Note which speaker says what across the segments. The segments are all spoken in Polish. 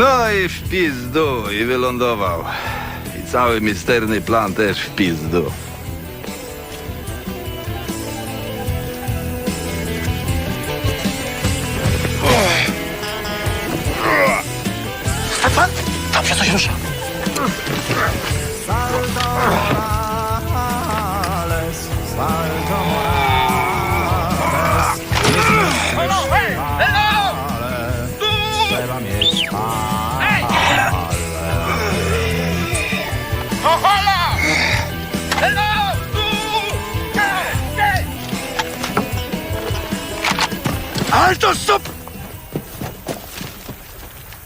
Speaker 1: No i w pizdu i wylądował. I cały misterny plan też w pizdu.
Speaker 2: Stefan, tam się coś rusza.
Speaker 1: Alto, stop!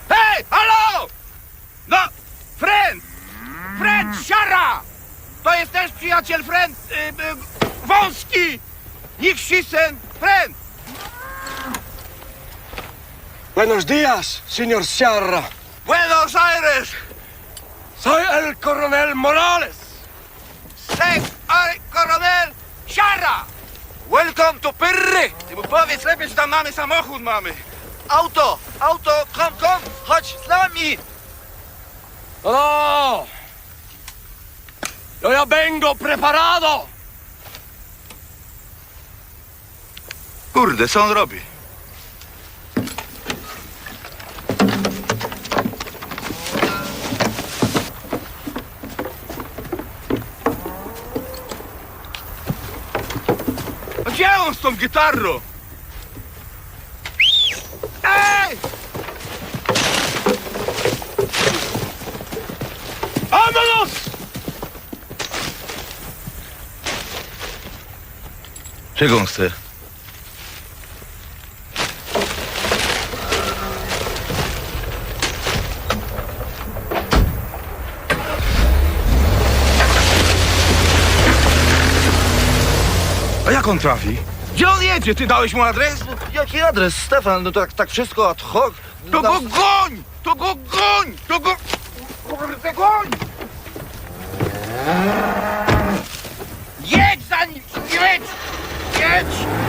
Speaker 1: Hej, halo! No, friend! Friend, siara! To jest też przyjaciel friend, y, y, wąski! Niech sisen, friend!
Speaker 3: Buenos días, señor Sierra.
Speaker 1: Buenos Aires!
Speaker 3: Soy el coronel Morales.
Speaker 1: Sek, ay, koronel, siara! Welcome to Pyrry! Ty mu powiedz lepiej, że tam mamy samochód mamy. Auto, auto, kom, kom, chodź z nami!
Speaker 3: No, no. Yo ya vengo preparado.
Speaker 1: Kurde, co on robi? Gdzie on z tą gitarą? Ej!
Speaker 3: ¡Vámonos!
Speaker 1: Czego on chce? A jak on trafi? Gdzie on jedzie? Ty dałeś mu adres?
Speaker 2: No, jaki adres, Stefan? No tak, tak wszystko ad hoc.
Speaker 1: To go goń! To go goń! To go... Kurde, goń! Jedź za nim! Jedź! Jedź!